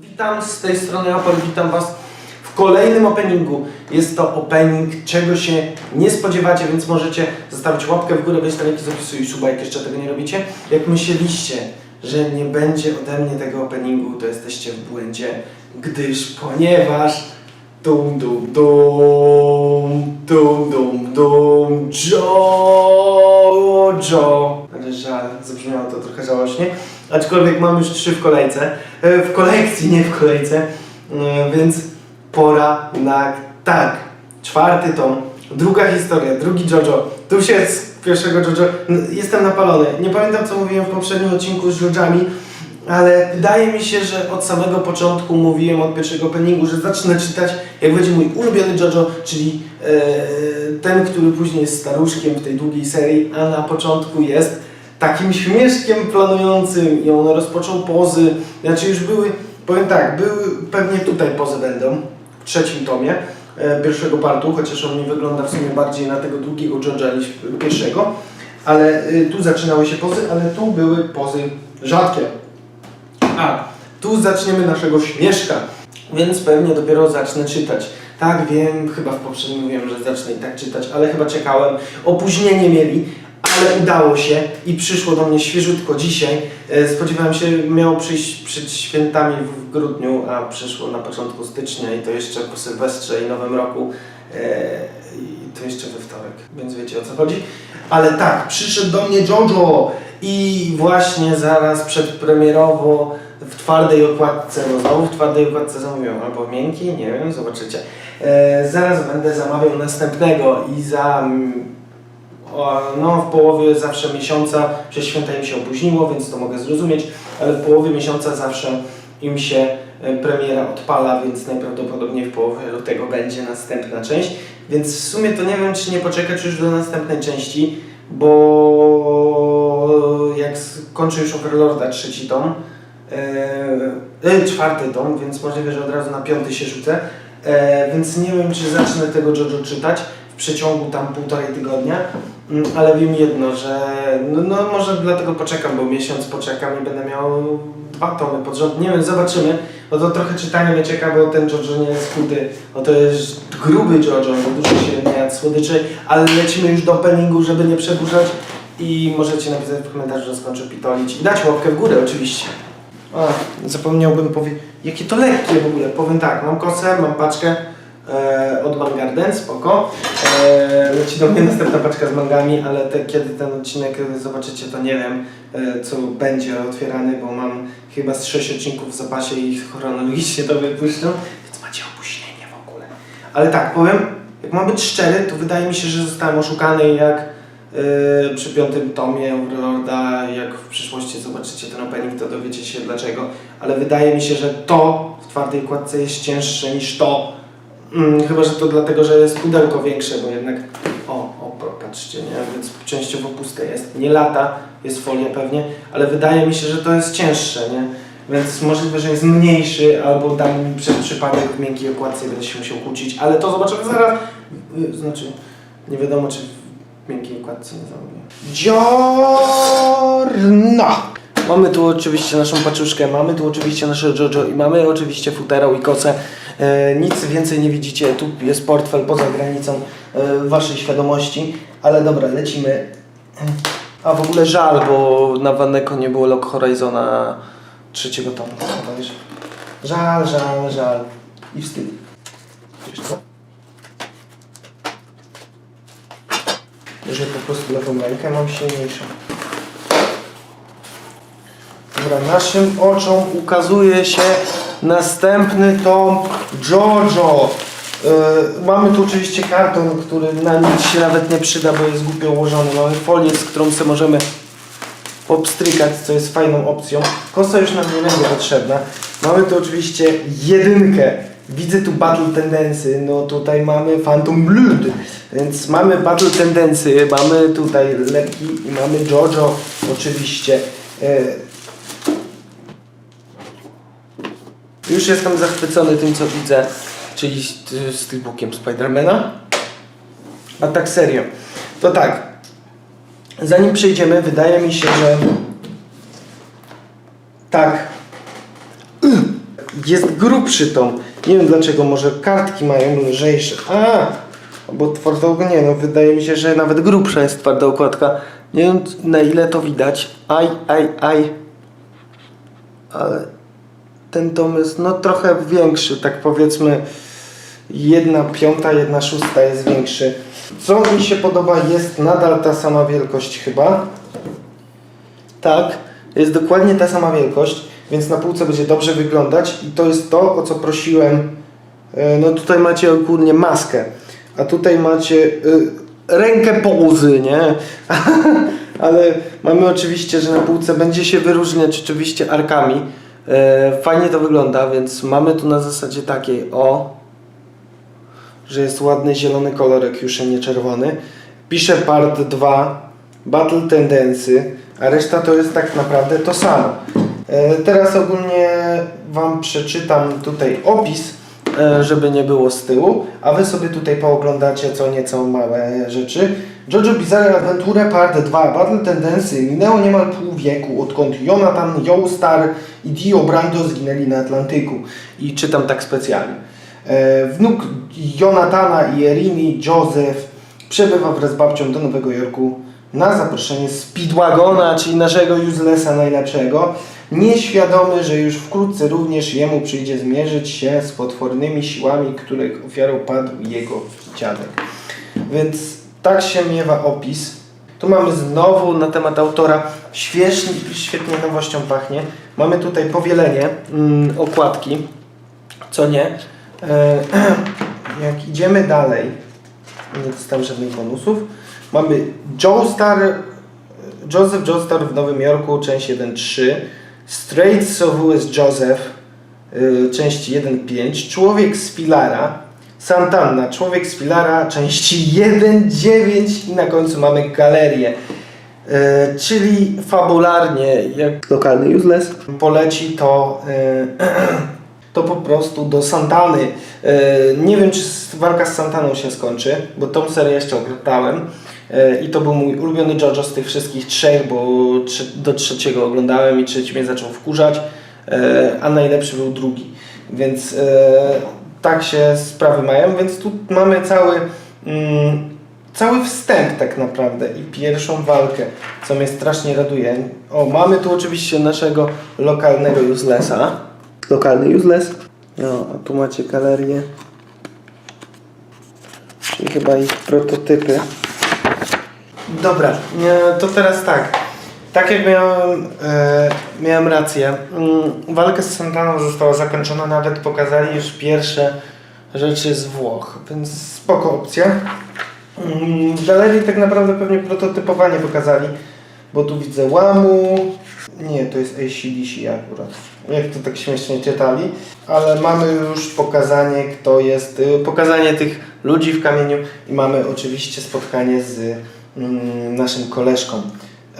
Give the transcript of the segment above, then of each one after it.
Witam z tej strony Apol, witam Was w kolejnym openingu. Jest to opening, czego się nie spodziewacie, więc możecie zostawić łapkę w górę, wejść na link z opisu i suba, jak jeszcze tego nie robicie. Jak myśleliście, że nie będzie ode mnie tego openingu, to jesteście w błędzie, gdyż ponieważ dum dum dum dum dum dum Jojo Ale żal, zabrzmiało to trochę żałośnie aczkolwiek mam już trzy w kolejce. E, w kolekcji, nie w kolejce. E, więc pora na tak. Czwarty tom. Druga historia, drugi Jojo. Tu się z pierwszego Jojo. Jestem napalony, nie pamiętam co mówiłem w poprzednim odcinku z Jojami ale wydaje mi się, że od samego początku mówiłem od pierwszego openingu, że zacznę czytać jak będzie mój ulubiony JoJo, czyli e, ten, który później jest staruszkiem w tej długiej serii, a na początku jest takim śmieszkiem planującym i on rozpoczął pozy, znaczy już były, powiem tak, były, pewnie tutaj pozy będą w trzecim tomie e, pierwszego partu, chociaż on nie wygląda w sumie bardziej na tego długiego JoJo niż pierwszego, ale e, tu zaczynały się pozy, ale tu były pozy rzadkie. A, tu zaczniemy naszego śmieszka, więc pewnie dopiero zacznę czytać. Tak, wiem, chyba w poprzednim mówiłem, że zacznę i tak czytać, ale chyba czekałem. Opóźnienie mieli, ale udało się i przyszło do mnie świeżutko dzisiaj. E, Spodziewałem się, miało przyjść przed świętami w grudniu, a przyszło na początku stycznia i to jeszcze po Sylwestrze i Nowym Roku. E, I to jeszcze we wtorek, więc wiecie o co chodzi. Ale tak, przyszedł do mnie Jojo i właśnie zaraz przedpremierowo w twardej okładce, no znowu w twardej okładce zamówiłem, albo w miękkiej, nie wiem, zobaczycie. E, zaraz będę zamawiał następnego i za no, w połowie zawsze miesiąca, przez święta im się opóźniło, więc to mogę zrozumieć, ale w połowie miesiąca zawsze im się e, premiera odpala, więc najprawdopodobniej w połowie lutego będzie następna część. Więc w sumie to nie wiem, czy nie poczekać już do następnej części, bo jak skończy już Overlorda trzeci tom, e, czwarty tom, więc możliwe, że od razu na piąty się rzucę, e, więc nie wiem, czy zacznę tego JoJo czytać przeciągu tam półtorej tygodnia, Mm, ale wiem jedno, że no, no może dlatego poczekam, bo miesiąc poczekam i będę miał dwa tomy pod rząd. Nie wiem, zobaczymy, bo to trochę czytania mnie czeka, bo ten JoJo nie jest chudy, bo to jest gruby JoJo, bo dużo się nie jadł słodyczy, ale lecimy już do openingu, żeby nie przedłużać i możecie napisać w komentarzu, że skończę pitolić i dać łapkę w górę oczywiście. A, zapomniałbym powiedzieć, jakie to lekkie w ogóle. Powiem tak, mam kosę, mam paczkę e, od Mangarden, spoko. E, leci do mnie następna paczka z mangami, ale te, kiedy ten odcinek zobaczycie, to nie wiem, e, co będzie otwierany, bo mam chyba z 6 odcinków w zapasie i chronologicznie to wypuszczę, więc macie opóźnienie w ogóle. Ale tak, powiem, jak mam być szczery, to wydaje mi się, że zostałem oszukany jak Yy, przy piątym tomie Overlorda, jak w przyszłości zobaczycie ten opening, to dowiecie się dlaczego. Ale wydaje mi się, że to w twardej kładce jest cięższe niż to. Mm, chyba, że to dlatego, że jest pudełko większe, bo jednak... O, o, patrzcie, nie? Więc częściowo puste jest. Nie lata, jest folia pewnie, ale wydaje mi się, że to jest cięższe, nie? Więc możliwe, że jest mniejszy, albo mi przez przypadek w miękkiej okładce będę się musiał kłócić, ale to zobaczymy zaraz. Yy, Znaczy, nie wiadomo, czy w miękkiej okładce nie zamówię. Giorno! Mamy tu oczywiście naszą paczuszkę, mamy tu oczywiście nasze Jojo i mamy oczywiście futerał i kosę. E, nic więcej nie widzicie, tu jest portfel poza granicą e, waszej świadomości, ale dobra, lecimy. A w ogóle żal, bo na Waneko nie było Lock Horizona trzeciego tomu. bodajże. Żal, żal, żal. I wstyd. Wiesz co? że po prostu lewą rękę mam silniejszą. Dobra, naszym oczom ukazuje się następny tom JoJo. Yy, mamy tu oczywiście karton, który na nic się nawet nie przyda, bo jest głupio ułożony. Mamy folię, z którą sobie możemy popstrykać, co jest fajną opcją. Kosa już nam nie będzie potrzebna. Mamy tu oczywiście jedynkę. Widzę tu Battle Tendency, no tutaj mamy Phantom Blood, więc mamy Battle Tendency, mamy tutaj lekki i mamy JoJo oczywiście. E, Już jestem zachwycony tym, co widzę, czyli z, z tym bookiem Spidermana. A tak serio, to tak, zanim przejdziemy, wydaje mi się, że tak, jest grubszy tom. Nie wiem dlaczego, może kartki mają lżejsze. A, bo twarda nie, no wydaje mi się, że nawet grubsza jest twarda okładka. Nie wiem na ile to widać. Aj, aj, aj. Ale ten tom jest no trochę większy, tak powiedzmy jedna piąta, jedna szósta jest większy. Co mi się podoba jest nadal ta sama wielkość chyba. Tak, jest dokładnie ta sama wielkość, więc na półce będzie dobrze wyglądać i to jest to, o co prosiłem. E, No tutaj macie ogólnie maskę, a tutaj macie y, rękę pozy, nie? Ale mamy oczywiście, że na półce będzie się wyróżniać oczywiście arkami. E, Fajnie to wygląda, więc mamy tu na zasadzie takiej o, że jest ładny zielony kolorek, już nie czerwony. Pisze part 2, Battle Tendency, a reszta to jest tak naprawdę to samo. E, Teraz ogólnie Wam przeczytam tutaj opis, e, żeby nie było z tyłu, a Wy sobie tutaj pooglądacie co nieco małe rzeczy. JoJo Bizarre Adventure Part 2 Battle Tendency minęło niemal pół wieku, odkąd Jonathan, Joestar i Dio Brando zginęli na Atlantyku. I czytam tak specjalnie. E, Wnuk Jonathana i Erini, Joseph, przebywa wraz z babcią do Nowego Jorku na zaproszenie Speedwagona, czyli naszego uselessa najlepszego, nieświadomy, że już wkrótce również jemu przyjdzie zmierzyć się z potwornymi siłami, których ofiarą padł jego dziadek. Więc tak się miewa opis. Tu mamy znowu na temat autora, świeżnie, świetnie nowością pachnie. Mamy tutaj powielenie mm, okładki, co nie. E, jak idziemy dalej, nie dostałem żadnych bonusów. Mamy Joestar, Joseph Joestar w Nowym Jorku, część 1.3. Straits of Louis Joseph, y, część 1.5. Człowiek z Filara. Santana, Człowiek z Filara, części 1.9 i na końcu mamy galerię. E, czyli fabularnie, jak lokalny useless poleci to, e, to po prostu do Santany. E, nie wiem, czy walka z Santaną się skończy, bo tą serię jeszcze oglądałem. E, I to był mój ulubiony JoJo z tych wszystkich trzech, bo trze- do trzeciego oglądałem i trzeci mnie zaczął wkurzać, e, a najlepszy był drugi. Więc e, tak się sprawy mają, więc tu mamy cały, mm, cały wstęp tak naprawdę i pierwszą walkę, co mnie strasznie raduje. O, mamy tu oczywiście naszego lokalnego uselessa. Lokalny useless. No, a tu macie galerię. Czyli chyba ich prototypy. Dobra, e, to teraz tak. Tak jak miałem, e, miałem rację, mm, walka z Santaną została zakończona, nawet pokazali już pierwsze rzeczy z Włoch, więc spoko opcja. Mm, W galerii tak naprawdę pewnie prototypowanie pokazali, bo tu widzę łamu, nie, to jest ACDC akurat, jak to tak śmiesznie czytali, ale mamy już pokazanie, kto jest, y, pokazanie tych ludzi w kamieniu i mamy oczywiście spotkanie z mm, naszym koleżką.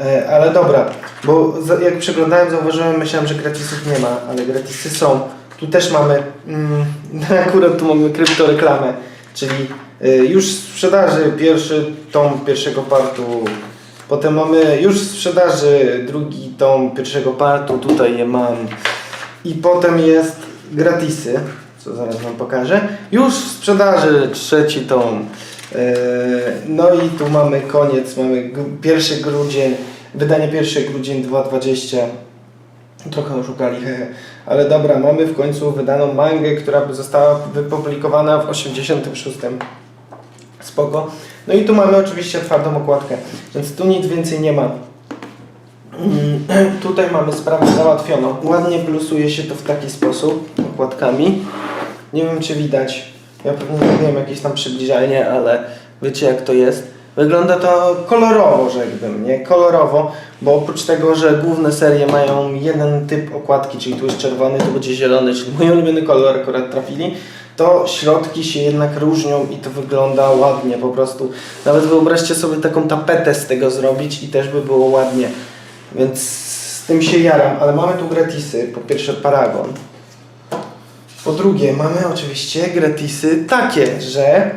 E, ale dobra, bo jak przeglądałem, zauważyłem, myślałem, że gratisów nie ma, ale gratisy są. Tu też mamy, mm, akurat tu mamy kryptoreklamę, czyli y, już w sprzedaży pierwszy tom pierwszego partu, potem mamy już w sprzedaży drugi tom pierwszego partu, tutaj je mam i potem jest gratisy, co zaraz Wam pokażę. Już w sprzedaży trzeci tom. E, No i tu mamy koniec, mamy pierwszy grudzień, wydanie pierwszy grudzień 2020. Trochę oszukali, ale dobra, mamy w końcu wydaną mangę, która została wypublikowana w 86. Spoko. No i tu mamy oczywiście twardą okładkę, więc tu nic więcej nie ma. Mm, Tutaj mamy sprawę załatwioną. Ładnie plusuje się to w taki sposób okładkami. Nie wiem czy widać. Ja pewnie zrobiłem jakieś tam przybliżenie, ale wiecie jak to jest. Wygląda to kolorowo, rzekłbym, nie? Kolorowo, bo oprócz tego, że główne serie mają jeden typ okładki, czyli tu jest czerwony, tu będzie zielony, czyli mój ulubiony kolor akurat trafili, to środki się jednak różnią i to wygląda ładnie po prostu. Nawet wyobraźcie sobie taką tapetę z tego zrobić i też by było ładnie. Więc z tym się jaram, ale mamy tu gratisy. Po pierwsze Paragon. Po drugie mamy oczywiście gratisy takie, że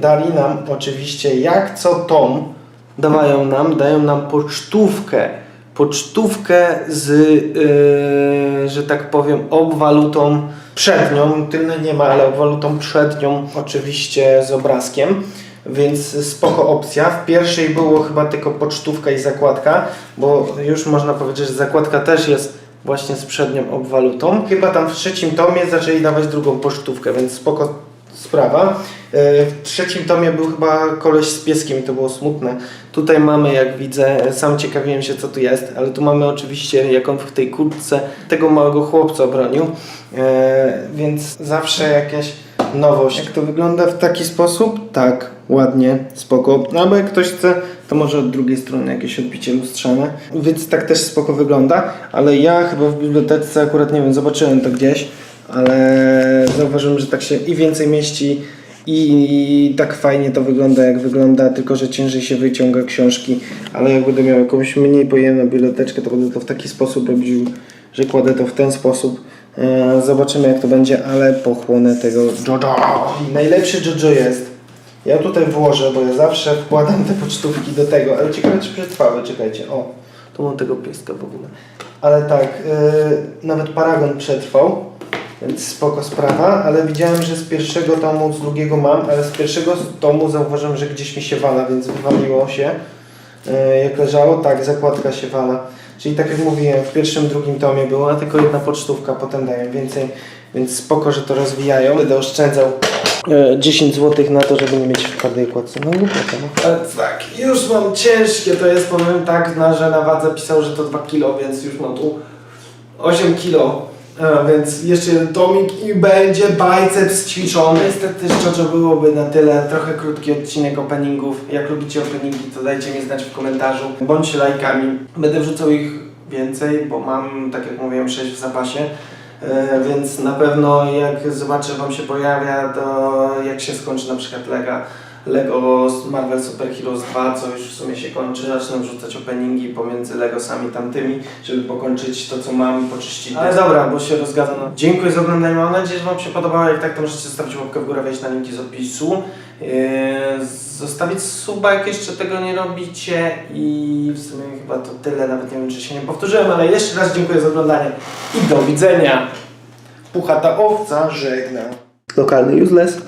dali nam oczywiście jak co tom dawają nam, dają nam pocztówkę pocztówkę z, yy, że tak powiem, obwalutą przednią. Tylnej nie ma, ale obwalutą przednią, oczywiście z obrazkiem. Więc spoko opcja. W pierwszej było chyba tylko pocztówka i zakładka, bo już można powiedzieć, że zakładka też jest właśnie z przednią obwalutą. Chyba tam w trzecim tomie zaczęli dawać drugą pocztówkę, więc spoko sprawa. E, W trzecim tomie był chyba koleś z pieskiem i to było smutne. Tutaj mamy, jak widzę, sam ciekawiłem się co tu jest, ale tu mamy oczywiście, jak on w tej kurtce tego małego chłopca bronił, e, więc zawsze jakaś nowość. Jak to wygląda w taki sposób? Tak, ładnie, spoko. No, albo jak ktoś chce, to może od drugiej strony jakieś odbicie lustrzane. Więc tak też spoko wygląda, ale ja chyba w bibliotece akurat, nie wiem, zobaczyłem to gdzieś, ale zauważyłem, że tak się i więcej mieści i tak fajnie to wygląda jak wygląda, tylko że ciężej się wyciąga książki, ale jak będę miał jakąś mniej pojemną biblioteczkę, to będę to w taki sposób robił, że kładę to w ten sposób. E, Zobaczymy jak to będzie, ale pochłonę tego Jojo. Najlepszy Jojo jest. Ja tutaj włożę, bo ja zawsze wkładam te pocztówki do tego, ale ciekawe czy przetrwały, czekajcie. O, tu mam tego pieska w ogóle. Ale tak, e, nawet Paragon przetrwał, więc spoko sprawa, ale widziałem, że z pierwszego tomu, z drugiego mam, ale z pierwszego tomu zauważyłem, że gdzieś mi się wala, więc wywaliło się. E, jak leżało, tak, zakładka się wala. Czyli tak jak mówiłem, w pierwszym, drugim tomie była tylko jedna pocztówka, potem dają więcej, więc spoko, że to rozwijają. Będę oszczędzał e, 10 zł na to, żeby nie mieć w każdej okładce. No głupota, no. Ale tak, już mam ciężkie, to jest, powiem tak, na, że na wadze pisał, że to 2 kg, więc już mam tu 8 kg. A, więc jeszcze jeden tomik i będzie biceps ćwiczony. Niestety szczerze byłoby na tyle. Trochę krótki odcinek openingów. Jak lubicie openingi, to dajcie mi znać w komentarzu. Bądźcie lajkami. Będę wrzucał ich więcej, bo mam, tak jak mówiłem, 6 w zapasie. E, więc na pewno jak zobaczę Wam się pojawia, to jak się skończy na przykład Lega, Lego Marvel Super Heroes 2, co już w sumie się kończy, zacznę wrzucać openingi pomiędzy Legosami tamtymi, żeby pokończyć to co mam i poczyścić. Ale dobra, bo się rozgadam. Dziękuję za oglądanie, mam nadzieję, że Wam się podobało. Jak tak, to możecie zostawić łapkę w górę, wejść na linki z opisu. Yy, zostawić suba, jak jeszcze tego nie robicie i w sumie chyba to tyle, nawet nie wiem czy się nie powtórzyłem, ale jeszcze raz dziękuję za oglądanie i do widzenia. Puchata owca żegna. Lokalny useless.